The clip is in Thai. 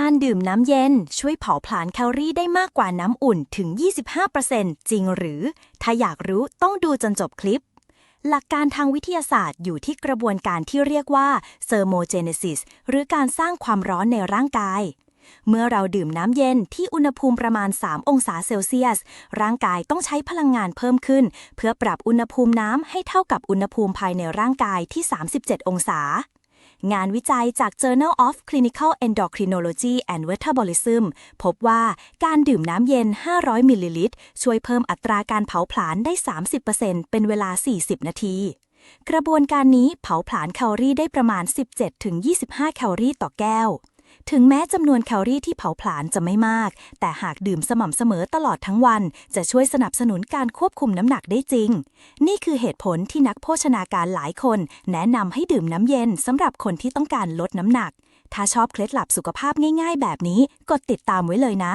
การดื่มน้ำเย็นช่วยเผาผลาญแคลอรี่ได้มากกว่าน้ำอุ่นถึง 25%จริงหรือ ถ้าอยากรู้ต้องดูจนจบคลิป หลักการทางวิทยาศาสตร์อยู่ที่กระบวนการที่เรียกว่า thermogenesis หรือการสร้างความร้อนในร่างกาย เมื่อเราดื่มน้ำเย็นที่อุณหภูมิประมาณ 3 องศาเซลเซียส ร่างกายต้องใช้พลังงานเพิ่มขึ้น เพื่อปรับอุณหภูมิน้ำให้เท่ากับอุณหภูมิภายในร่างกายที่ 37 องศา งานวิจัยจาก Journal of Clinical Endocrinology and Metabolism พบว่าการดื่มน้ำเย็น 500 มิลลิลิตร ช่วยเพิ่มอัตราการเผาผลาญได้ 30%เป็นเวลา 40 นาที กระบวนการนี้เผาผลาญแคลอรี่ได้ประมาณ 17-25 แคลอรี่ต่อแก้ว ถึงแม้จำนวนแคลอรี่ที่เผาผลาญจะไม่มาก แต่หากดื่มสม่ำเสมอตลอดทั้งวัน จะช่วยสนับสนุนการควบคุมน้ำหนักได้จริง นี่คือเหตุผลที่นักโภชนาการหลายคน แนะนำให้ดื่มน้ำเย็นสำหรับคนที่ต้องการลดน้ำหนัก ถ้าชอบเคล็ดลับสุขภาพง่ายๆ แบบนี้ กดติดตามไว้เลยนะ